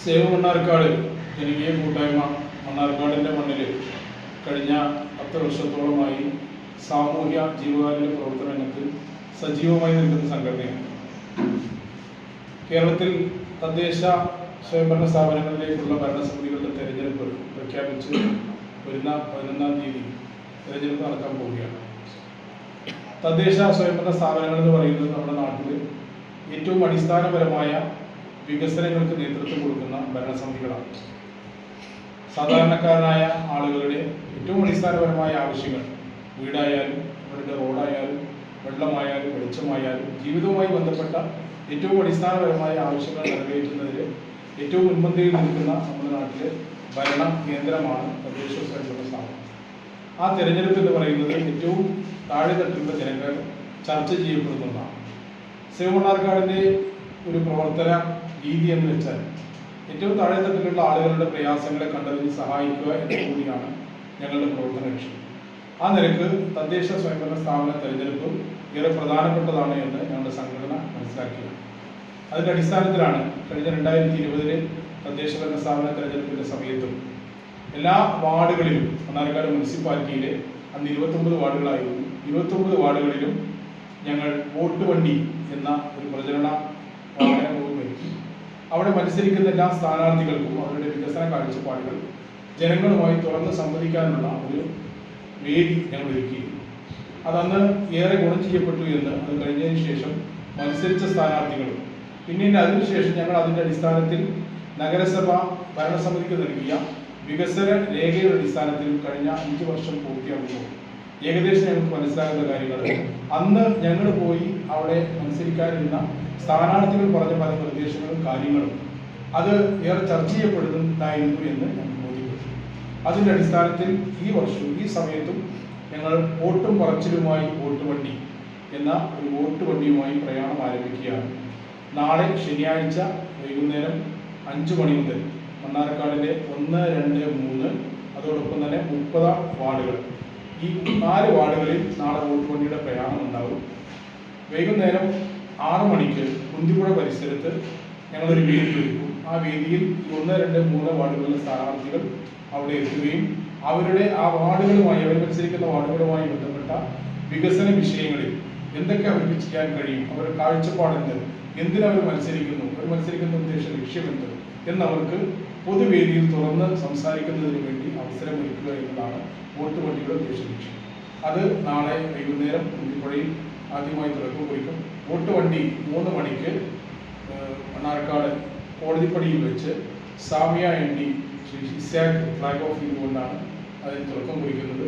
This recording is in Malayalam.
സേവ് മണ്ണാർക്കാട് ജനകീയ കൂട്ടായ്മ മണ്ണാർക്കാടിന്റെ മണ്ണിൽ കഴിഞ്ഞ പത്ത് വർഷത്തോളമായി സാമൂഹ്യ ജീവകാരുണ്യ പ്രവർത്തന രംഗത്ത് സജീവമായി നിൽക്കുന്ന സംഘടനയാണ്. കേരളത്തിൽ തദ്ദേശ സ്വയംഭരണ സ്ഥാപനങ്ങളിലേക്കുള്ള ഭരണസമിതികളുടെ തെരഞ്ഞെടുപ്പ് പ്രഖ്യാപിച്ച് വരുന്ന പതിനൊന്നാം തീയതി തെരഞ്ഞെടുപ്പ് നടക്കാൻ പോവുകയാണ്. തദ്ദേശ സ്വയംഭരണ സ്ഥാപനങ്ങൾ എന്ന് പറയുന്നത് നമ്മുടെ നാട്ടിൽ ഏറ്റവും അടിസ്ഥാനപരമായ വികസനങ്ങൾക്ക് നേതൃത്വം കൊടുക്കുന്ന ഭരണസമിതികളാണ്. സാധാരണക്കാരനായ ആളുകളുടെ ഏറ്റവും അടിസ്ഥാനപരമായ ആവശ്യങ്ങൾ വീടായാലും അവരുടെ റോഡായാലും വെള്ളമായാലും വെളിച്ചമായാലും ജീവിതവുമായി ബന്ധപ്പെട്ട ഏറ്റവും അടിസ്ഥാനപരമായ ആവശ്യങ്ങൾ നിറവേറ്റുന്നതിൽ ഏറ്റവും മുൻപന്തിയിൽ നിൽക്കുന്ന നമ്മുടെ നാട്ടിലെ ഭരണ കേന്ദ്രമാണ് തദ്ദേശ സ്വയംഭരണ സ്ഥാപനം. ആ തെരഞ്ഞെടുപ്പ് എന്ന് പറയുന്നത് ഏറ്റവും താഴെ തട്ടിലുള്ള ജനങ്ങൾ ചർച്ച ചെയ്യപ്പെടുന്ന ഒന്നാണ്. സേവമണ്ണാർക്കാടിന്റെ ഒരു പ്രവർത്തന രീതി എന്ന് വെച്ചാൽ ഏറ്റവും താഴെ തട്ടിലുള്ള ആളുകളുടെ പ്രയാസങ്ങളെ കണ്ടറിഞ്ഞ് സഹായിക്കുക എന്ന കൂടിയാണ് ഞങ്ങളുടെ പ്രവർത്തന ലക്ഷ്യം. ആ നിരക്ക് തദ്ദേശ സ്വയംഭരണ സ്ഥാപന തെരഞ്ഞെടുപ്പ് ഏറെ പ്രധാനപ്പെട്ടതാണ് എന്ന് ഞങ്ങളുടെ സംഘടന മനസ്സിലാക്കിയത് അതിന്റെ അടിസ്ഥാനത്തിലാണ് കഴിഞ്ഞ രണ്ടായിരത്തി ഇരുപതിലെ തദ്ദേശ ഭരണ സ്ഥാപന തെരഞ്ഞെടുപ്പിന്റെ സമയത്തും എല്ലാ വാർഡുകളിലും മണ്ണാർക്കാട് മുനിസിപ്പാലിറ്റിയിലെ അന്ന് ഇരുപത്തൊമ്പത് വാർഡുകളായിരുന്നു. ഇരുപത്തൊമ്പത് വാർഡുകളിലും ഞങ്ങൾ വോട്ട് വണ്ടി എന്ന ഒരു പ്രചരണ വാഹനവും ഒരുക്കി അവിടെ മത്സരിക്കുന്ന എല്ലാ സ്ഥാനാർത്ഥികൾക്കും അവരുടെ വികസന കാഴ്ചപ്പാടുകൾ ജനങ്ങളുമായി തുറന്ന് സംവദിക്കാനുള്ള ഒരു വേദി ഞങ്ങൾ ഒരുക്കിയിരുന്നു. അതന്ന് ഏറെ ഗുണം ചെയ്യപ്പെട്ടു എന്ന് അത് കഴിഞ്ഞതിന് ശേഷം മത്സരിച്ച സ്ഥാനാർത്ഥികളും പിന്നീട് അതിനുശേഷം ഞങ്ങൾ അതിന്റെ അടിസ്ഥാനത്തിൽ നഗരസഭ ഭരണസമിതിക്ക് നൽകിയ വികസന രേഖയുടെ അടിസ്ഥാനത്തിൽ കഴിഞ്ഞ അഞ്ച് വർഷം പൂർത്തിയാകുമ്പോൾ ഏകദേശം ഞങ്ങൾക്ക് മനസ്സിലാകുന്ന കാര്യങ്ങൾ അന്ന് ഞങ്ങൾ പോയി അവിടെ മത്സരിക്കാനിരുന്ന സ്ഥാനാർത്ഥികൾ പറഞ്ഞ പല നിർദ്ദേശങ്ങളും കാര്യങ്ങളും അത് ഏറെ ചർച്ച ചെയ്യപ്പെടുന്നുണ്ടായിരുന്നു എന്ന് ഞങ്ങൾ ബോധ്യപ്പെട്ടു അതിന്റെ അടിസ്ഥാനത്തിൽ ഈ വർഷവും ഈ സമയത്തും ഞങ്ങൾ വോട്ടും പറച്ചിലുമായി വോട്ട് വണ്ടി എന്ന ഒരു വോട്ട് വണ്ടിയുമായി പ്രയാണം ആരംഭിക്കുകയാണ്. നാളെ ശനിയാഴ്ച വൈകുന്നേരം അഞ്ച് മണി മുതൽ മണ്ണാർക്കാടിന്റെ ഒന്ന് രണ്ട് മൂന്ന് അതോടൊപ്പം തന്നെ മുപ്പതാം വാർഡുകൾ. ഈ നാല് വാർഡുകളിൽ നാളെ വോട്ട് വണ്ടിയുടെ പ്രയാണം ഉണ്ടാവും. വൈകുന്നേരം ആറു മണിക്ക് കുന്തിപ്പുഴ പരിസരത്ത് ഞങ്ങളൊരു വേദി ഒരുക്കും. ആ വേദിയിൽ ഒന്ന് രണ്ട് മൂന്ന് വാർഡുകളിലെ സ്ഥാനാർത്ഥികൾ അവിടെ എത്തുകയും അവരുടെ ആ വാർഡുകളുമായി അവർ മത്സരിക്കുന്ന വാർഡുകളുമായി ബന്ധപ്പെട്ട വികസന വിഷയങ്ങളിൽ എന്തൊക്കെ അവർക്ക് ചെയ്യാൻ കഴിയും അവരുടെ കാഴ്ചപ്പാടെന്ത് എന്തിനവർ മത്സരിക്കുന്നു അവർ മത്സരിക്കുന്ന ഉദ്ദേശ ലക്ഷ്യമെന്ത് എന്നവർക്ക് പൊതുവേദിയിൽ തുറന്ന് സംസാരിക്കുന്നതിന് വേണ്ടി അവസരമൊരുക്കുക എന്നതാണ് വോട്ട് വണ്ടിയുടെ ഉദ്ദേശ. ലക്ഷ്യം അത് നാളെ വൈകുന്നേരം കുന്തിപ്പുഴയിൽ ആദ്യമായി തുടക്കം കുറിക്കും വോട്ട് വണ്ടി മൂന്ന് മണിക്ക് മണ്ണാർക്കാട് കോടതിപ്പടിയിൽ വെച്ച് Samiya N D Shri Ishaq flag off ചെയ്തുകൊണ്ടാണ് അതിന് തുടക്കം കുറിക്കുന്നത്.